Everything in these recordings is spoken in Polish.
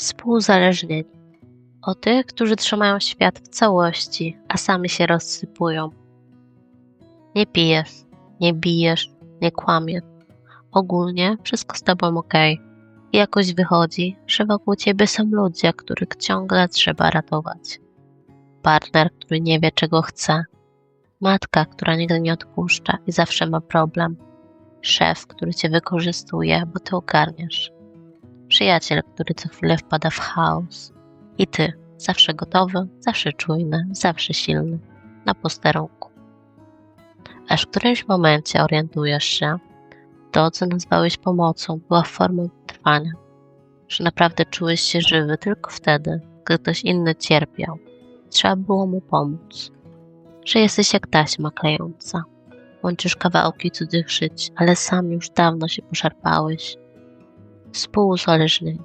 Współzależnieni. O tych, którzy trzymają świat w całości, a sami się rozsypują. Nie pijesz, nie bijesz, nie kłamiesz. Ogólnie wszystko z tobą ok. I jakoś wychodzi, że wokół ciebie są ludzie, których ciągle trzeba ratować. Partner, który nie wie, czego chce. Matka, która nigdy nie odpuszcza i zawsze ma problem. Szef, który cię wykorzystuje, bo ty ogarniasz. Przyjaciel, który co chwilę wpada w chaos. I ty, zawsze gotowy, zawsze czujny, zawsze silny, na posterunku. Aż w którymś momencie orientujesz się, to, co nazwałeś pomocą, była formą trwania. Że naprawdę czułeś się żywy tylko wtedy, gdy ktoś inny cierpiał. Trzeba było mu pomóc. Że jesteś jak taśma klejąca. Łączysz kawałki cudzych żyć, ale sam już dawno się poszarpałeś. Współuzależnienie.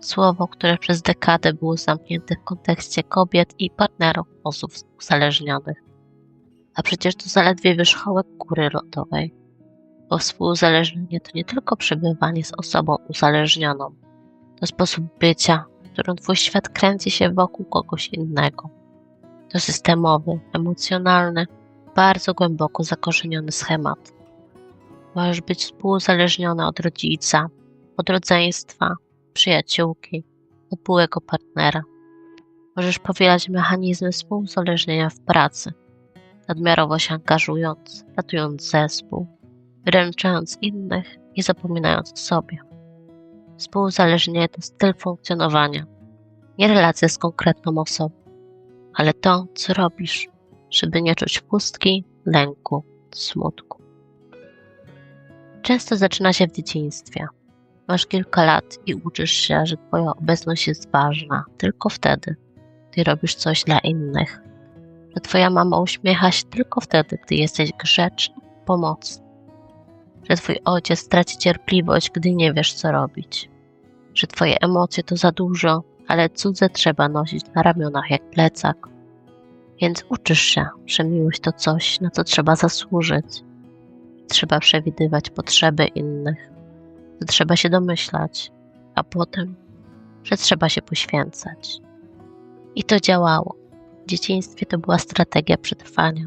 Słowo, które przez dekadę było zamknięte w kontekście kobiet i partnerów osób uzależnionych. A przecież to zaledwie wierzchołek góry lodowej. Bo współuzależnienie to nie tylko przebywanie z osobą uzależnioną. To sposób bycia, w którym twój świat kręci się wokół kogoś innego. To systemowy, emocjonalny, bardzo głęboko zakorzeniony schemat. Możesz być współuzależniony od rodzica, od rodzeństwa, przyjaciółki, od byłego partnera. Możesz powielać mechanizmy współuzależnienia w pracy, nadmiarowo się angażując, ratując zespół, wyręczając innych i zapominając o sobie. Współuzależnienie to styl funkcjonowania, nie relacja z konkretną osobą, ale to, co robisz, żeby nie czuć pustki, lęku, smutku. Często zaczyna się w dzieciństwie. Masz kilka lat i uczysz się, że Twoja obecność jest ważna tylko wtedy, gdy robisz coś dla innych. Że Twoja mama uśmiecha się tylko wtedy, gdy jesteś grzeczny, pomocny. Że Twój ojciec traci cierpliwość, gdy nie wiesz, co robić. Że Twoje emocje to za dużo, ale cudze trzeba nosić na ramionach jak plecak. Więc uczysz się, że miłość to coś, na co trzeba zasłużyć. Trzeba przewidywać potrzeby innych, że trzeba się domyślać, a potem, że trzeba się poświęcać. I to działało. W dzieciństwie to była strategia przetrwania.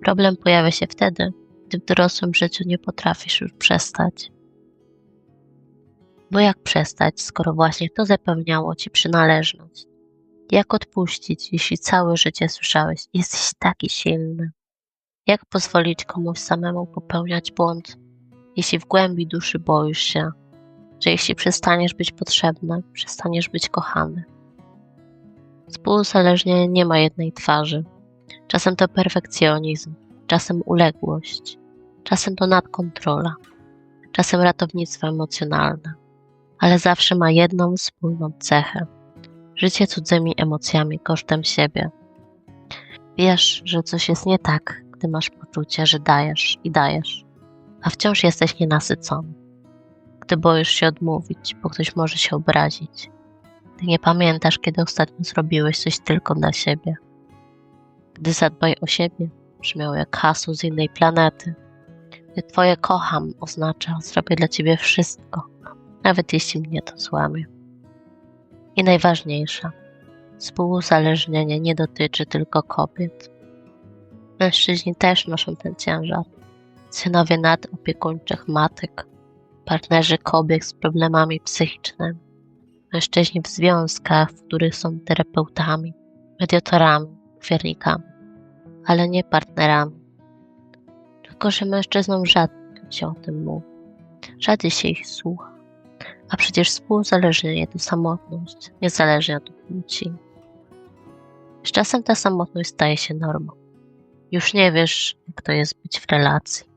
Problem pojawia się wtedy, gdy w dorosłym życiu nie potrafisz już przestać. Bo jak przestać, skoro właśnie to zapewniało ci przynależność? Jak odpuścić, jeśli całe życie słyszałeś, jesteś taki silny? Jak pozwolić komuś samemu popełniać błąd, jeśli w głębi duszy boisz się, że jeśli przestaniesz być potrzebny, przestaniesz być kochany? Współzależnienie nie ma jednej twarzy. Czasem to perfekcjonizm, czasem uległość, czasem to nadkontrola, czasem ratownictwo emocjonalne, ale zawsze ma jedną wspólną cechę życie cudzymi emocjami kosztem siebie. Wiesz, że coś jest nie tak, gdy masz poczucie, że dajesz i dajesz, a wciąż jesteś nienasycony. Gdy boisz się odmówić, bo ktoś może się obrazić. Gdy nie pamiętasz, kiedy ostatnio zrobiłeś coś tylko dla siebie. Gdy zadbaj o siebie brzmiało jak hasło z innej planety. Gdy twoje kocham oznacza, zrobię dla ciebie wszystko, nawet jeśli mnie to złamie. I najważniejsze, współuzależnienie nie dotyczy tylko kobiet. Mężczyźni też noszą ten ciężar. Synowie nadopiekuńczych matek, partnerzy kobiet z problemami psychicznymi, mężczyźni w związkach, w których są terapeutami, mediatorami, ofiarnikami, ale nie partnerami. Tylko, że mężczyznom rzadko się o tym mówi, rzadziej się ich słucha. A przecież współzależnienie to samotność, niezależnie od płci. Z czasem ta samotność staje się normą. Już nie wiesz, jak to jest być w relacji,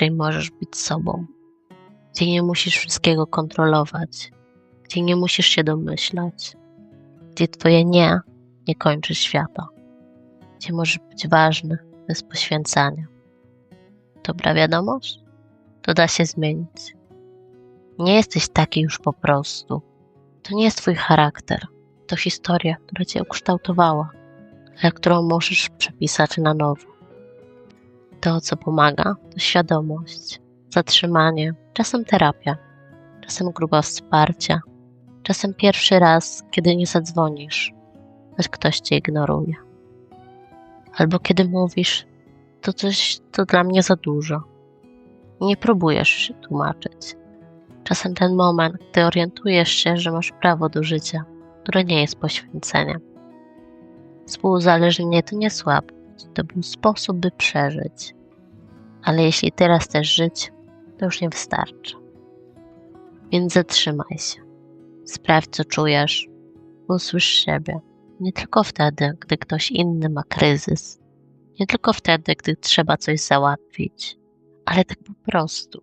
której możesz być sobą, gdzie nie musisz wszystkiego kontrolować, gdzie nie musisz się domyślać, gdzie twoje nie nie kończy świata, gdzie możesz być ważny bez poświęcania. Dobra wiadomość? To da się zmienić. Nie jesteś taki już po prostu. To nie jest twój charakter. To historia, która cię ukształtowała, którą możesz przepisać na nowo. To, co pomaga, to świadomość, zatrzymanie, czasem terapia, czasem grupa wsparcia, Czasem pierwszy raz, kiedy nie zadzwonisz, lecz ktoś cię ignoruje. Albo kiedy mówisz, to coś to dla mnie za dużo. Nie próbujesz się tłumaczyć. Czasem ten moment, gdy orientujesz się, że masz prawo do życia, które nie jest poświęceniem. Współzależnienie to nie słabość, to był sposób, by przeżyć. Ale jeśli teraz chcesz żyć, to już nie wystarczy. Więc zatrzymaj się. Sprawdź, co czujesz. Usłysz siebie. Nie tylko wtedy, gdy ktoś inny ma kryzys. Nie tylko wtedy, gdy trzeba coś załatwić, ale tak po prostu.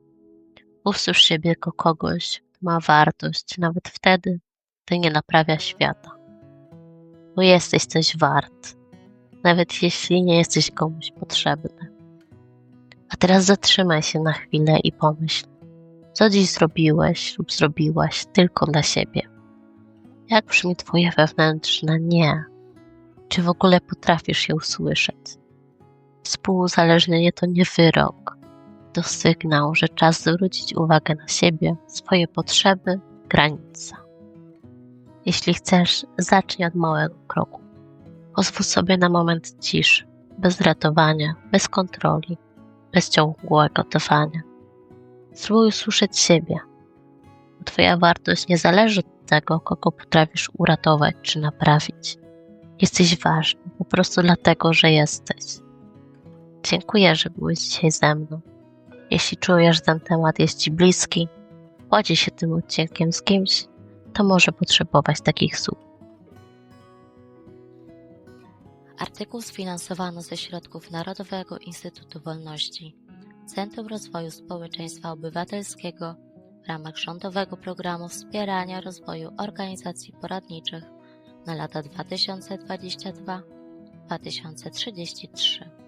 Usłysz siebie jako kogoś, kto ma wartość, nawet wtedy, gdy nie naprawia świata. Bo jesteś coś wart, nawet jeśli nie jesteś komuś potrzebny. A teraz zatrzymaj się na chwilę i pomyśl, co dziś zrobiłeś lub zrobiłaś tylko dla siebie. Jak brzmi Twoje wewnętrzne nie? Czy w ogóle potrafisz je usłyszeć? Współuzależnienie to nie wyrok, to sygnał, że czas zwrócić uwagę na siebie, swoje potrzeby, granice. Jeśli chcesz, zacznij od małego kroku. Pozwól sobie na moment ciszy, bez ratowania, bez kontroli, bez ciągłego trwania. Spróbuj usłyszeć siebie. Twoja wartość nie zależy od tego, kogo potrafisz uratować czy naprawić. Jesteś ważny po prostu dlatego, że jesteś. Dziękuję, że byłeś dzisiaj ze mną. Jeśli czujesz, że ten temat jest Ci bliski, podziel się tym odcinkiem z kimś, to może potrzebować takich słów. Artykuł sfinansowano ze środków Narodowego Instytutu Wolności, Centrum Rozwoju Społeczeństwa Obywatelskiego w ramach rządowego programu wspierania rozwoju organizacji poradniczych na lata 2022-2033.